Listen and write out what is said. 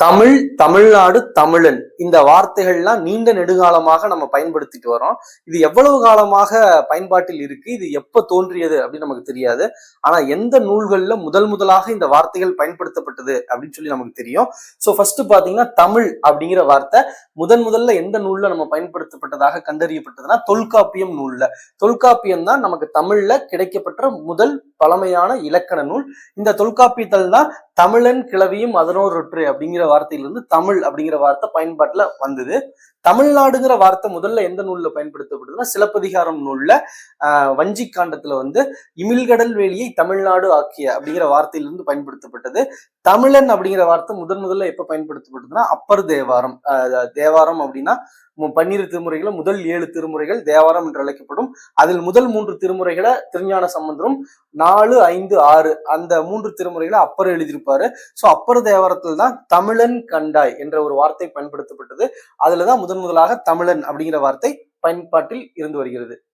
தமிழ் தமிழ்நாடு தமிழன். இந்த வார்த்தைகள்லாம் நீண்ட நெடுகாலமாக நம்ம பயன்படுத்திட்டு வரோம். இது எவ்வளவு காலமாக பயன்பாட்டில் இருக்கு? இது எப்ப தோன்றியது அப்படின்னு நமக்கு தெரியாது. ஆனா எந்த நூல்கள்ல முதல் முதலாக இந்த வார்த்தைகள் பயன்படுத்தப்பட்டது அப்படின்னு சொல்லி நமக்கு தெரியும். ஸோ ஃபர்ஸ்ட் பாத்தீங்கன்னா தமிழ் அப்படிங்கிற வார்த்தை முதன் முதல்ல எந்த நூல்ல நம்ம பயன்படுத்தப்பட்டதாக கண்டறியப்பட்டதுன்னா தொல்காப்பியம் நூல்ல. தொல்காப்பியம் தான் நமக்கு தமிழ்ல கிடைக்கப்பட்ட முதல் பழமையான இலக்கண நூல். இந்த தொல்காப்பியத்தில் தான் தமிழன் கிளவியும் அதனோரொற்று அப்படிங்கிற வார்த்தையிலிருந்து தமிழ் அப்படிங்கிற வார்த்தை பயன்பாட்டுல வந்தது. தமிழ்நாடுங்கிற வார்த்தை முதல்ல எந்த நூல்ல பயன்படுத்தப்படுதுன்னா சிலப்பதிகாரம் நூல்ல ஆஹ் வஞ்சி காண்டத்துல வந்து இமிழ்கடல் வேலியை தமிழ்நாடு ஆக்கிய அப்படிங்கிற வார்த்தையிலிருந்து பயன்படுத்தப்பட்டது. தமிழன் அப்படிங்கிற வார்த்தை முதன் முதல்ல எப்ப பயன்படுத்தப்பட்டதுன்னா அப்பர் தேவாரம். ஆஹ் தேவாரம் அப்படின்னா பன்னிரு திருமுறைகளை முதல் ஏழு திருமுறைகள் தேவாரம் என்று அழைக்கப்படும். அதில் முதல் மூன்று திருமுறைகளை திருஞான சம்பந்தரும் நாலு ஐந்து ஆறு அந்த மூன்று திருமுறைகளை அப்பர் எழுதியிருப்பாரு. ஸோ அப்பர் தேவாரத்தில் தான் தமிழன் கண்டாய் என்ற ஒரு வார்த்தை பயன்படுத்தப்பட்டது. அதுலதான் முதன் முதலாக தமிழன் அப்படிங்கிற வார்த்தை பயன்பாட்டில் இருந்து வருகிறது.